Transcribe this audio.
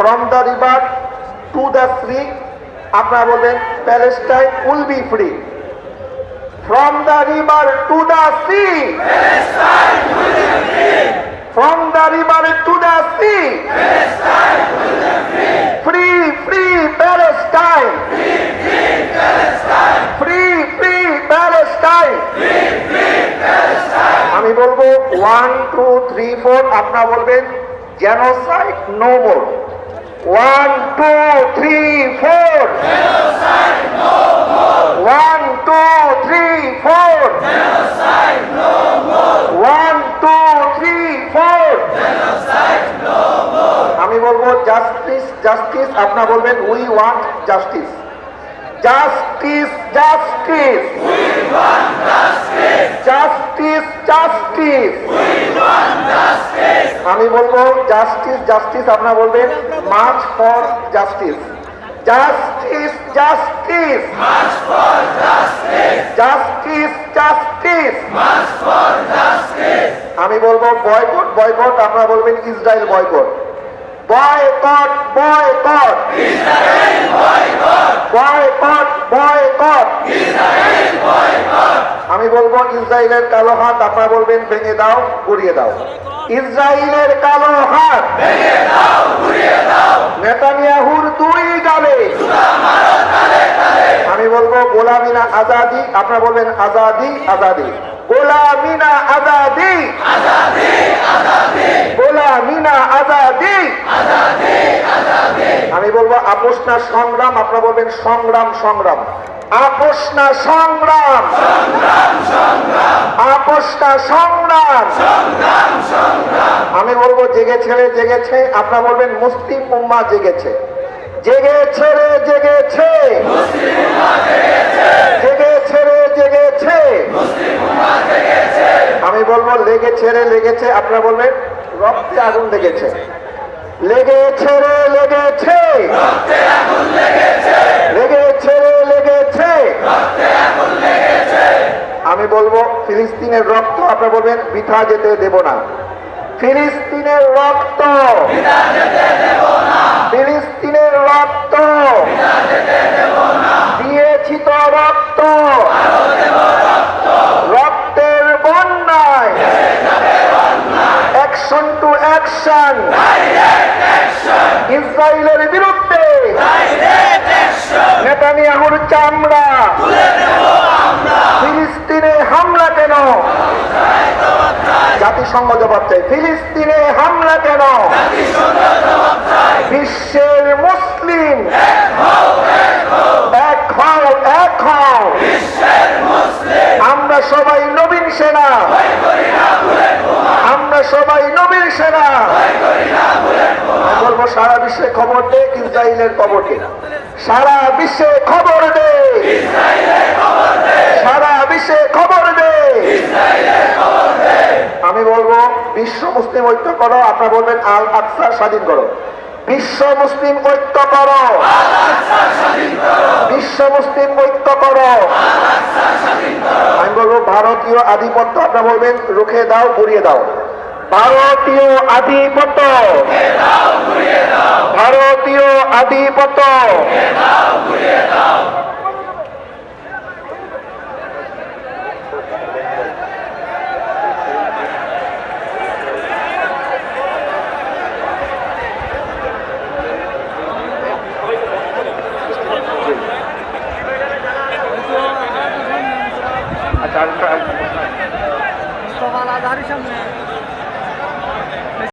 From the river to the sea, আপনারা বলবেন Palestine will be free. From the river to the sea from the river to the sea free free Palestine free free Palestine আমি বলব one two three four আপনারা বলবেন genocide no more one two three four one two three four one two three four আমি বলব justice justice আপনারা বলবেন we want justice justice justice justice আমি বলব জাস্টিস জাস্টিস আপনারা বলবেন march for justice justice justice justice justice আমি বলব বয়কট বয়কট আপনারা বলবেন Israel boycott boycott boycott boycott boycott. আমি বলব, ইসরায়েলের কালো হাত, আপনারা বলবেন, ভেঙে দাও গড়িয়ে দাও। ইসরায়েলের কালো হাত। নেতানিয়াহুর দুই গালে আমি বলব, গোলামিনা আজাদি, আপনারা বলবেন, আজাদি আজাদি। গোলামিনা আজাদি গোলামিনা আজাদি আমি বলব আপোষ না সংগ্রাম, আপনারা বলবেন সংগ্রাম সংগ্রাম। আপোষ না সংগ্রাম। আপোষ না সংগ্রাম। আমি বলব জেগে ছেড়ে জেগেছে। আপনারা বলবেন মুসলিম উম্মা জেগেছে। জেগে ছেড়ে জেগেছে। জেগে ছেড়ে জেগেছে। আমি বলব লেগে ছেড়ে লেগেছে। আপনারা বলবেন রক্তে আগুন লেগেছে। লেগেছে রে, লেগেছে। লেগেছে রে, লেগেছে। আমি বলব, ফিলিস্তিনের রক্ত, আপনারা বলবেন, বৃথা যেতে দেব না। ফিলিস্তিনের রক্ত। ফিলিস্তিনের রক্ত। দিয়েছি তো রক্ত। রক্তের বন্যায়। অ্যাকশন টু অ্যাকশন ইসরায়েলের বিরুদ্ধে। নেতানিয়াহুর চামড়া। ফিলিস্তিনে হামলা কেন? জাতিসংঘ জবাব চাই ফিলিস্তিনে হামলা কেন? বিশ্বের মুসলিম। এক হও এক হও। আমরা সবাই নবীন সেনা। সবাই নবীন সেনা। বলব সারা বিশ্বে খবর দে, ইসরায়েলের খবর দে। সারা বিশ্বে খবর দে। সারা বিশ্বে খবর দে। আমি বলব, বিশ্ব মুসলিম ঐক্য করো, আপনারা বলবেন, আল আকসা স্বাধীন করো। বিশ্ব মুসলিম ঐক্য করো। বিশ্ব মুসলিম ঐক্য করো। আমি বলব, ভারতীয় আধিপত্য, আপনারা বলবেন, রুখে দাও গুড়িয়ে দাও। ভারতীয় আধিপত্য। ভারতীয় আধিপত্য। মুস্তফা আজহারের সামনে।